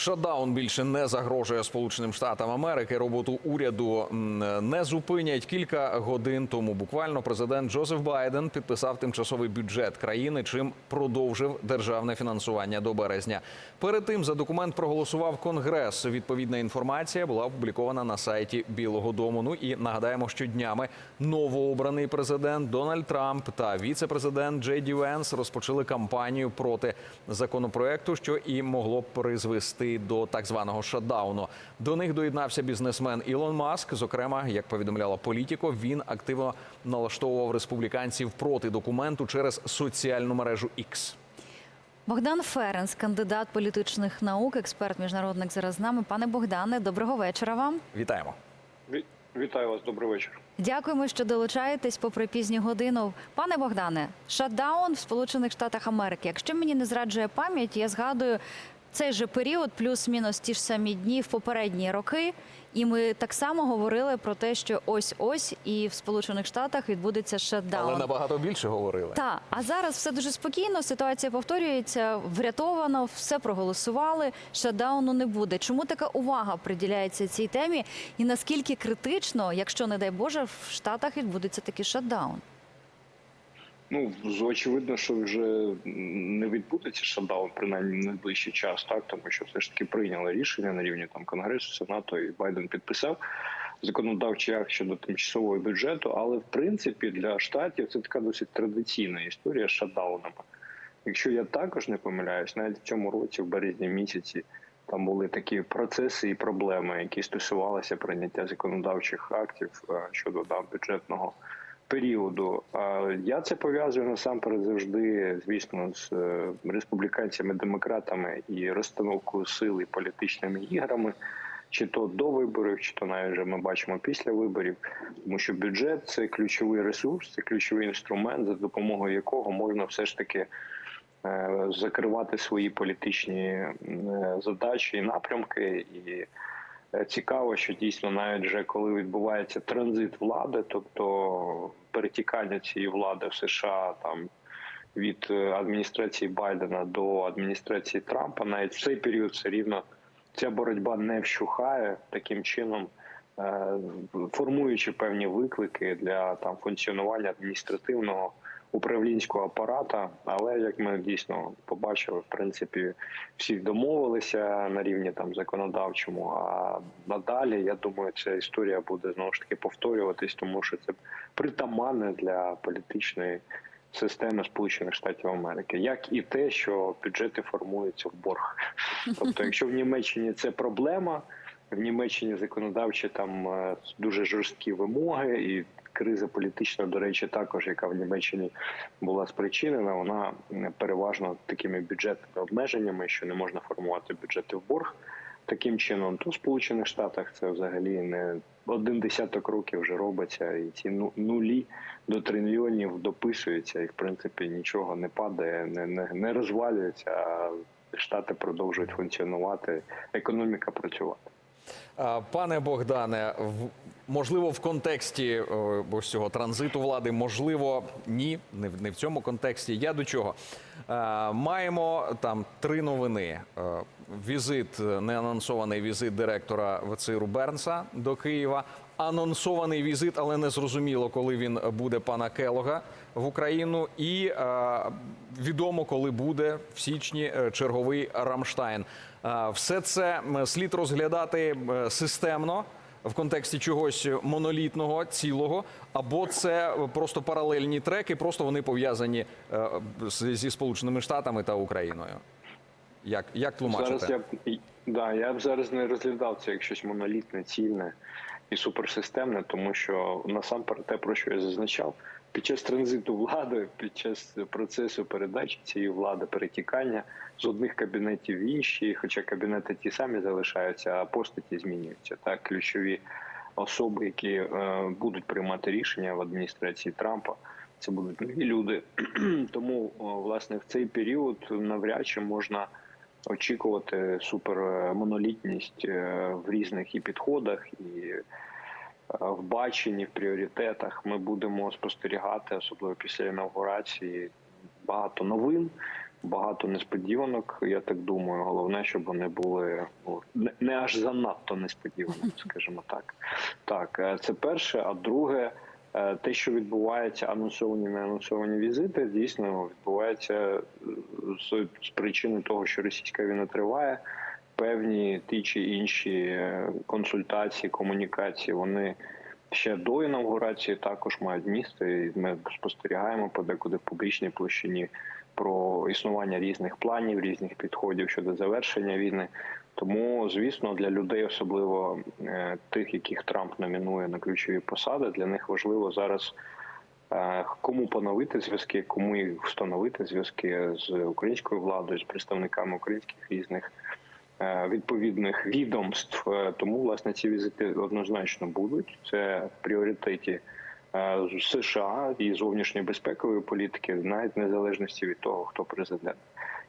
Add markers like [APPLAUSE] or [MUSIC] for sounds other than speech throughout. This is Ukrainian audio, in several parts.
Шатдаун більше не загрожує Сполученим Штатам Америки. Роботу уряду не зупинять. Кілька годин тому буквально президент Джозеф Байден підписав тимчасовий бюджет країни, чим продовжив державне фінансування до березня. Перед тим за документ проголосував Конгрес. Відповідна інформація була опублікована на сайті Білого Дому. Ну і нагадаємо, що днями новообраний президент Дональд Трамп та віце-президент Джей Ді Венс розпочали кампанію проти законопроекту, що і могло б призвести до так званого шатдауну. До них доєднався бізнесмен Ілон Маск. Зокрема, як повідомляла політіко, він активно налаштовував республіканців проти документу через соціальну мережу X. Богдан Ференс, кандидат політичних наук, експерт міжнародник зараз з нами. Пане Богдане, доброго вечора вам. Вітаємо. Вітаю вас, добрий вечір. Дякуємо, що долучаєтесь попри пізню годину. Пане Богдане, шатдаун в Сполучених Штатах Америки. Якщо мені не зраджує пам'ять, я згадую цей же період, плюс-мінус ті ж самі дні в попередні роки. І ми так само говорили про те, що ось ось і в Сполучених Штатах відбудеться шатдаун. Але набагато більше говорили. Так, а зараз все дуже спокійно. Ситуація повторюється, врятовано, все проголосували. Шатдауну не буде. Чому така увага приділяється цій темі? І наскільки критично, якщо не дай Боже, в Штатах відбудеться такий шатдаун? Ну очевидно, що вже не відбудеться шатдаун, принаймні в найближчий час, так тому що все ж таки прийняли рішення на рівні там конгресу, сенату, і Байден підписав законодавчий акт щодо тимчасового бюджету. Але в принципі для штатів це така досить традиційна історія з шатдаунами. Якщо я також не помиляюсь, навіть в цьому році, в березні місяці, там були такі процеси і проблеми, які стосувалися прийняття законодавчих актів е, щодо да, бюджетного періоду. Я це пов'язую насамперед завжди, звісно, з е, республіканцями, демократами і розстановкою сил і політичними іграми. Чи то до виборів, чи то навіть вже ми бачимо після виборів, тому що бюджет це ключовий ресурс, це ключовий інструмент, за допомогою якого можна все ж таки е, закривати свої політичні е, задачі і напрямки. І цікаво, що дійсно навіть вже коли відбувається транзит влади, тобто перетікання цієї влади в США там. Від е, адміністрації Байдена до адміністрації Трампа, навіть в цей період все рівно ця боротьба не вщухає таким чином, е, формуючи певні виклики для там функціонування адміністративного управлінського апарата. Але як ми дійсно побачили, в принципі, всі домовилися на рівні там законодавчому. А надалі я думаю, ця історія буде знову ж таки повторюватись, тому що це притаманне для політичної. Системи Сполучених Штатів Америки, як і те, що бюджети формуються в борг. Тобто, якщо в Німеччині це проблема, в Німеччині законодавчі там е, дуже жорсткі вимоги, і криза політична, до речі, також яка в Німеччині була спричинена, вона переважно такими бюджетними обмеженнями, що не можна формувати бюджети в борг. Таким чином, то в Сполучених Штатах це взагалі не один десяток років вже робиться, і ці ну- нулі до трильйонів дописуються, і в принципі нічого не падає, не, не, не розвалюється. А штати продовжують функціонувати, економіка працювати. А, Пане Богдане, можливо, в контексті е, ось цього транзиту влади, можливо, ні, не в, цьому контексті. Я до чого? Е, Маємо там три новини. Е, Візит, е, неанонсований візит директора ВЦИРу Бернса до Києва. Анонсований візит, але не зрозуміло, коли він буде пана Келога в Україну. І е, відомо, коли буде в січні е, черговий Рамштайн. Е, Все це слід розглядати системно в контексті чогось монолітного, цілого, або це просто паралельні треки, просто вони пов'язані зі Сполученими Штатами та Україною. Як, як тлумачите? Зараз я да, я б зараз не розглядав це як щось монолітне, цільне і суперсистемне, тому що насамперед те, про що я зазначав, під час транзиту влади, під час процесу передачі цієї влади, перетікання з одних кабінетів в інші, хоча кабінети ті самі залишаються, а постаті змінюються. Так, ключові особи, які е, будуть приймати рішення в адміністрації Трампа. Це будуть нові люди. [CLEARS THROAT] Тому, власне, в цей період навряд чи можна очікувати супермонолітність е, в різних і підходах, і е, в баченні, в пріоритетах. Ми будемо спостерігати, особливо після інаугурації, багато новин. багато несподіванок. Я так думаю. Головне, щоб вони були ну, не, не аж занадто несподіваними, [LAUGHS] скажімо так. Так, е, це перше. А друге, е, те, що відбувається, анонсовані не анонсовані візити, дійсно відбувається е, з, причини того, що російська війна триває. Певні ті чи інші е, консультації, комунікації, вони ще до інаугурації також мають місце. І ми спостерігаємо подекуди в публічній площині про існування різних планів, різних підходів щодо завершення війни. Тому, звісно, для людей, особливо е, тих, яких Трамп номінує на ключові посади, для них важливо зараз кому поновити зв'язки, кому їх встановити зв'язки з українською владою, з представниками українських різних е, відповідних відомств. Е, Тому власне ці візити однозначно будуть. Це в пріоритеті е, США і зовнішньої безпекової політики, навіть незалежності від того, хто президент.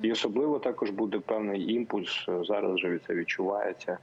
І особливо також буде певний імпульс. е, Зараз вже це відчувається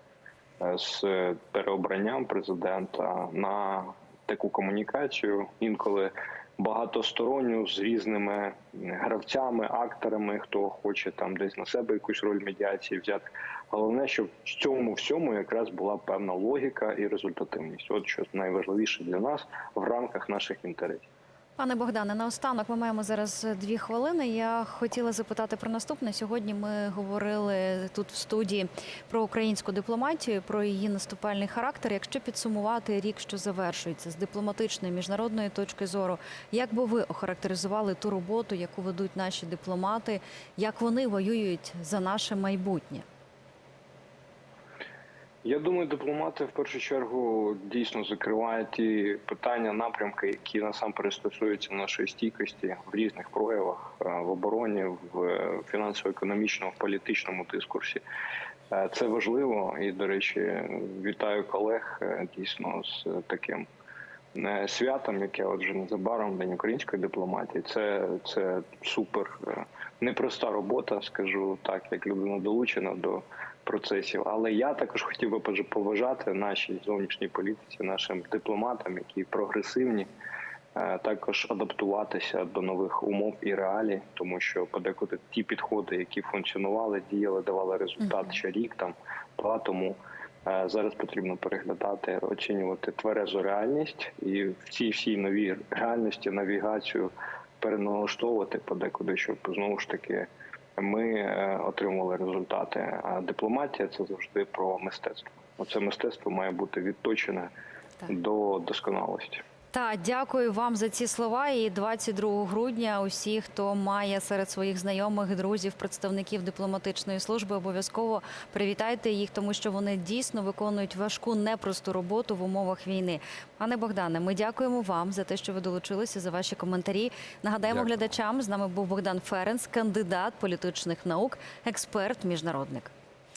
е, з переобранням президента на таку комунікацію, інколи багатосторонню з різними гравцями, акторами, хто хоче там десь на себе якусь роль медіації взяти. Головне, щоб в цьому всьому якраз була певна логіка і результативність. От що найважливіше для нас в рамках наших інтересів. Пане Богдане, наостанок ми маємо зараз дві хвилини. Я хотіла запитати про наступне. Сьогодні ми говорили тут в студії про українську дипломатію, про її наступальний характер. Якщо підсумувати рік, що завершується з дипломатичної міжнародної точки зору, як би ви охарактеризували ту роботу, яку ведуть наші дипломати, як вони воюють за наше майбутнє? Я думаю, дипломати в першу чергу дійсно закривають ті питання, напрямки, які насамперед стосуються нашої стійкості в різних проявах е, в обороні, в е, фінансово-економічному, в політичному дискурсі. Е, Це важливо і, до речі, вітаю колег дійсно з таким святом, яке от вже незабаром День української дипломатії. Це, це супер е, непроста робота, скажу так, як людина долучена до процесів. Але я також хотів би поважати нашій зовнішній політиці, нашим дипломатам, які прогресивні, е, також адаптуватися до нових умов і реалій, тому що подекуди ті підходи, які функціонували, діяли, давали результат ще рік там, два тому. Е, Зараз потрібно переглядати, оцінювати тверезу реальність і в цій всій новій реальності навігацію переналаштовувати подекуди, щоб знову ж таки ми е, отримували результати. А дипломатія це завжди про мистецтво. Оце мистецтво має бути відточене Так. до досконалості. Та дякую вам за ці слова. І 22 грудня усі, хто має серед своїх знайомих, друзів, представників дипломатичної служби, обов'язково привітайте їх, тому що вони дійсно виконують важку непросту роботу в умовах війни. Пане Богдане, ми дякуємо вам за те, що ви долучилися за ваші коментарі. Нагадаємо Дякую. глядачам. З нами був Богдан Ференц, кандидат політичних наук, експерт, міжнародник.